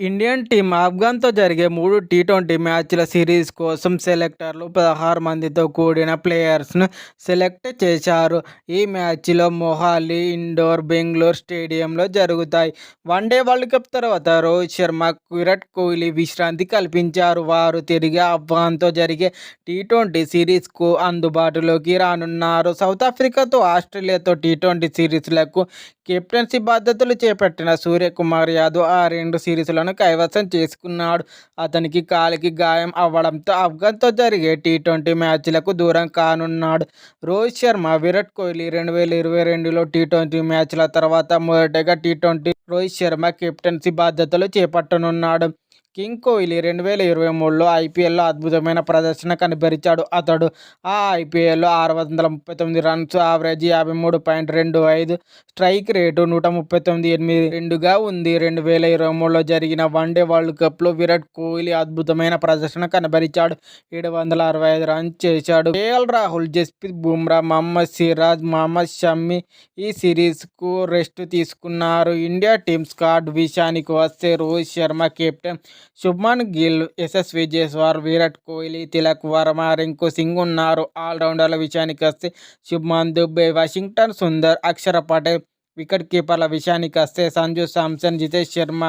Indian team ఆఫ్ఘన్తో జరిగే మూడు T twenty మ్యాచ్ల సిరీస్ కోసం సెలెక్టర్లు పదహారు మందితో కూడిన ప్లేయర్స్ను సెలెక్ట్ చేశారు. ఈ మ్యాచ్లో మొహాలీ ఇండోర్ బెంగళూరు స్టేడియంలో జరుగుతాయి. వన్డే వరల్డ్ కప్ తర్వాత రోహిత్ శర్మకు విరాట్ కోహ్లీ విశ్రాంతి కల్పించారు. వారు తిరిగి ఆఫ్ఘన్తో జరిగే టీ ట్వంటీ సిరీస్కు అందుబాటులోకి రానున్నారు. సౌత్ ఆఫ్రికాతో ఆస్ట్రేలియాతో టీ ట్వంటీ సిరీస్లకు కెప్టెన్సీ బాధ్యతలు చేపట్టిన సూర్యకుమార్ యాదవ్ ఆ రెండు సిరీస్లను కైవసం చేసుకున్నాడు. అతనికి కాలికి గాయం అవ్వడంతో ఆఫ్ఘన్తో జరిగే టీ ట్వంటీ మ్యాచ్లకు దూరం కానున్నాడు. రోహిత్ శర్మ విరాట్ కోహ్లీ రెండు వేల ఇరవై రెండులో టీ ట్వంటీ మ్యాచ్ల తర్వాత మొదటగా T twenty Rohit Sharma captaincy బాధ్యతలు చేపట్టనున్నాడు. కింగ్ కోహ్లీ రెండు వేల ఇరవై మూడులో ఐపీఎల్లో అద్భుతమైన ప్రదర్శన కనబరిచాడు అతడు ఆ ఐపీఎల్లో ఆరు వందల ముప్పై తొమ్మిది రన్స్ ఆవరేజ్ యాభై మూడు పాయింట్ రెండు ఐదు స్ట్రైక్ రేటు నూట ముప్పై తొమ్మిది ఎనిమిది రెండుగా ఉంది. రెండు వేల ఇరవై మూడులో జరిగిన వన్డే వరల్డ్ కప్లో విరాట్ కోహ్లీ అద్భుతమైన ప్రదర్శన కనబరిచాడు. ఏడు వందల అరవై ఐదు రన్స్ చేశాడు. కేఎల్ రాహుల్ జస్ప్రీత్ బుమ్రా మహమ్మద్ సిరాజ్ మహమ్మద్ షమ్మి ఈ సిరీస్కు రెస్ట్ తీసుకున్నారు. ఇండియా టీమ్ స్కాడ్ విషయానికి వస్తే రోహిత్ శర్మ కెప్టెన్ శుభ్మన్ గిల్ యశస్వి జైస్వాల్ విరాట్ కోహ్లీ తిలక్ వర్మ రింకు సింగ్ ఉన్నారు ఆల్రౌండర్ల విషయానికి వస్తే శుభ్మన్ దుబే వాషింగ్టన్ సుందర్ అక్షర పటేల్ వికెట్ కీపర్ల విషయానికి వస్తే సంజు సామ్సన్ జితేష్ శర్మ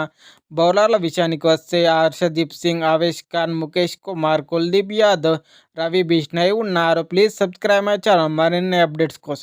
బౌలర్ల విషయానికి వస్తే హర్షదీప్ సింగ్ ఆవేష్ ఖాన్ ముఖేష్ కుమార్ కుల్దీప్ యాదవ్ రవి బిష్ణయ్ ఉన్నారు ప్లీజ్ సబ్స్క్రైబ్ మై ఛానల్ మరిన్ని అప్డేట్స్ కోసం